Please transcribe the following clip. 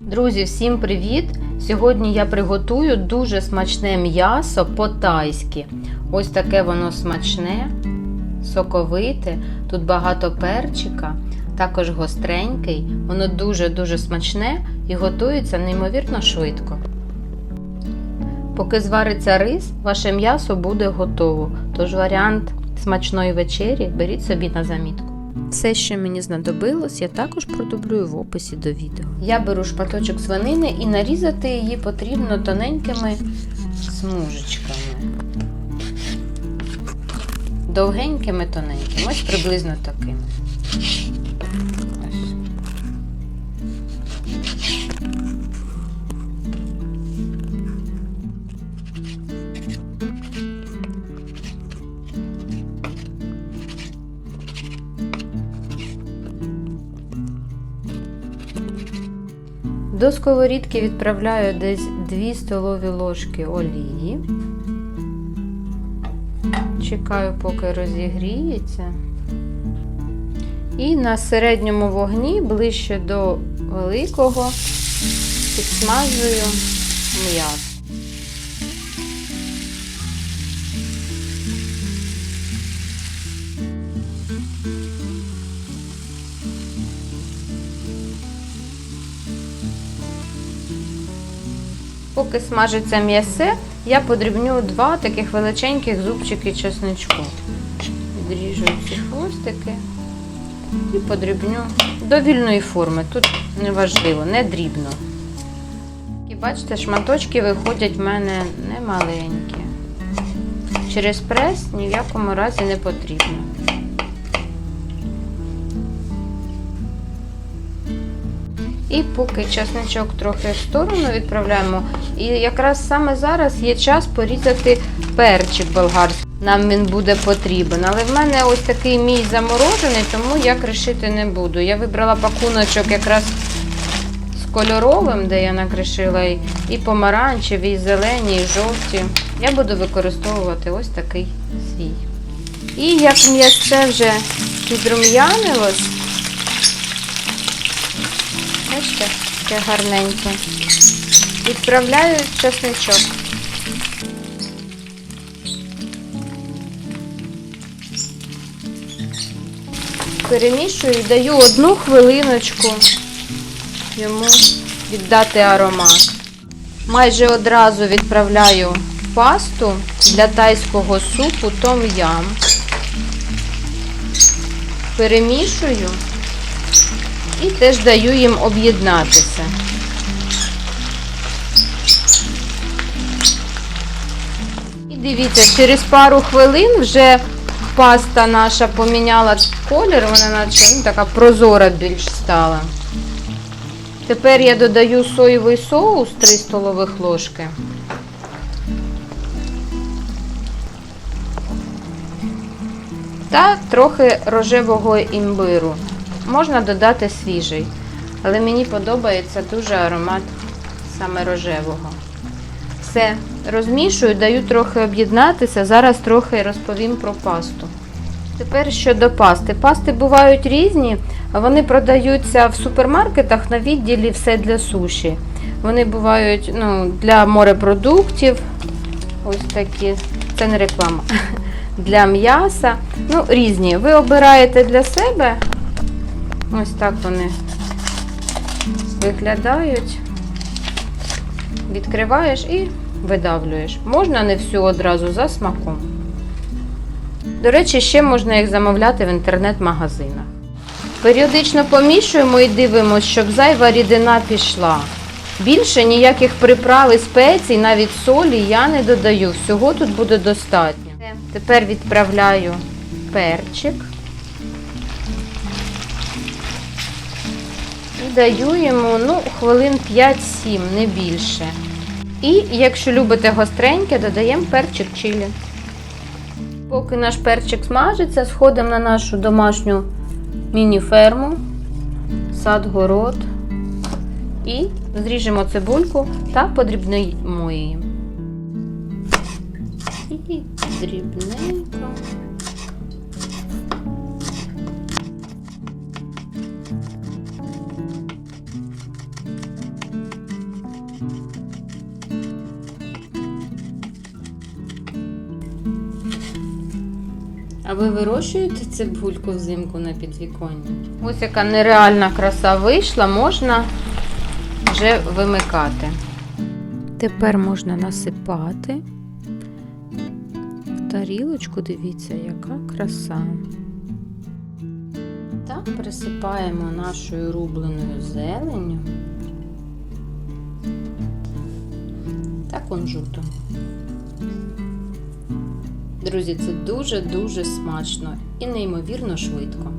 Друзі, всім привіт! Сьогодні я приготую дуже смачне м'ясо по-тайськи. Ось таке воно смачне, соковите, тут багато перчика, також гостренький. Воно дуже-дуже смачне і готується неймовірно швидко. Поки звариться рис, ваше м'ясо буде готово. Тож варіант смачної вечері беріть собі на замітку. Все, що мені знадобилось, я також продублюю в описі до відео. Я беру шматочок свинини і нарізати її потрібно тоненькими смужечками. Довгенькими тоненькими, ось приблизно такими. До сковорідки відправляю десь 2 столові ложки олії. Чекаю, поки розігріється. І на середньому вогні ближче до великого підсмажую м'ясо. Поки смажиться м'ясе, я подрібню два таких величеньких зубчики чесничку. Відріжу ці хвостики і подрібню до вільної форми. Тут не важливо, не дрібно. І бачите, шматочки виходять в мене не маленькі. Через прес ні в якому разі не потрібно. І поки часничок трохи в сторону відправляємо. І якраз саме зараз є час порізати перчик болгарський. Нам він буде потрібен. Але в мене ось такий мій заморожений, тому я кришити не буду. Я вибрала пакуночок якраз з кольоровим, де я накришила і, помаранчеві, і зелені, і жовті. Я буду використовувати ось такий свій. І як м'ясце вже підрум'янилось, Бачите, таке гарненьке. Відправляю чесничок. Перемішую і даю одну хвилиночку йому віддати аромат. Майже одразу відправляю пасту для тайського супу том ям. Перемішую і теж даю їм об'єднатися. І дивіться, через пару хвилин вже паста наша поміняла колір, вона наче ну, така прозора більш стала. Тепер я додаю соєвий соус 3 столових ложки. Та трохи рожевого імбиру. Можна додати свіжий, але мені подобається дуже аромат саме рожевого. Все, розмішую, даю трохи об'єднатися. Зараз трохи розповім про пасту. Тепер щодо пасти. Пасти бувають різні, вони продаються в супермаркетах на відділі все для суші. Вони бувають ну, для морепродуктів. Ось такі, це не реклама. Для м'яса. Ну, різні. Ви обираєте для себе. Ось так вони виглядають. Відкриваєш і видавлюєш. Можна не всю одразу за смаком. До речі, ще можна їх замовляти в інтернет-магазинах. Періодично помішуємо і дивимося, щоб зайва рідина пішла. Більше ніяких приправ і спецій, навіть солі я не додаю. Всього тут буде достатньо. Тепер відправляю перчик. І даю йому ну, хвилин 5-7, не більше. І якщо любите гостреньке, додаємо перчик чилі. Поки наш перчик смажиться, сходимо на нашу домашню міні-ферму, сад-город. І зріжемо цибульку та подрібнемо її. І дрібненько. А ви вирощуєте цибульку взимку на підвіконні? Ось яка нереальна краса вийшла, можна вже вимикати. Тепер можна насипати. В тарілочку, дивіться, яка краса. Так, присипаємо нашою рубленою зеленню та кунжутом. Друзі, це дуже-дуже смачно і неймовірно швидко.